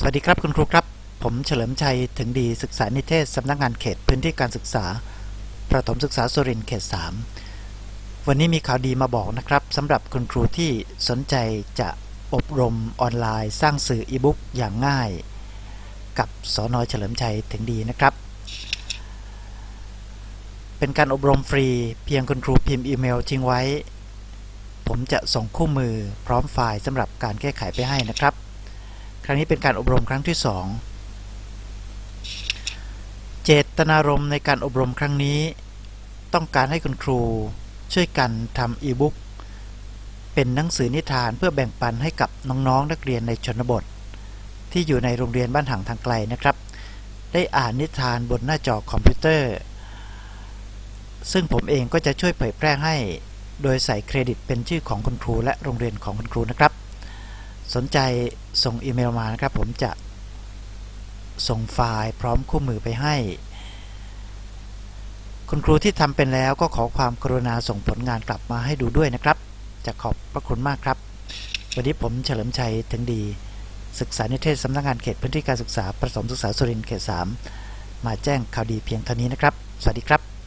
สวัสดีครับคุณครูครับ ผมเฉลิมชัยถึงดีศึกษานิเทศสำนักงานเขตพื้นที่การศึกษา ประถมศึกษาสุรินทร์เขต 3 วันนี้มีข่าวดีมาบอกนะครับสำหรับคุณครูที่สนใจจะอบรมออนไลน์ สร้างสื่ออีบุ๊กอย่างง่าย กับสอนอเฉลิมชัยถึงดีนะครับ เป็นการอบรมฟรีเพียงคุณครูพิมพ์อีเมลทิ้งไว้ ผมจะส่งคู่มือพร้อมไฟล์สำหรับการแก้ไขไปให้นะครับ รั้งนี้เป็นการอบรมครั้งที่ 2 เจตนารมณ์ในการอบรมครั้งนี้ ต้องการให้คุณครูช่วยกันทำอีบุ๊กเป็นหนังสือนิทานเพื่อแบ่งปันให้กับน้องๆนักเรียนในชนบท ที่อยู่ในโรงเรียนบ้านห่างทางไกลนะครับ ได้อ่านนิทานบนหน้าจอคอมพิวเตอร์ ซึ่งผมเองก็จะช่วยเผยแพร่ให้ โดยใส่เครดิตเป็นชื่อของคุณครูและโรงเรียนของคุณครูนะครับ สนใจส่งอีเมลมานะครับ ผมจะส่งไฟล์พร้อมคู่มือไปให้ คุณครูที่ทำเป็นแล้วก็ขอความกรุณาส่งผลงานกลับมาให้ดูด้วยนะครับ จะขอบพระคุณมากครับ วันนี้ผมเฉลิมชัยถึงดี ศึกษานิเทศสำนักงานเขตพื้นที่การศึกษาประถมศึกษาสุรินทร์เขต 3 มาแจ้งข่าวดีเพียงเท่านี้นะครับ สวัสดีครับ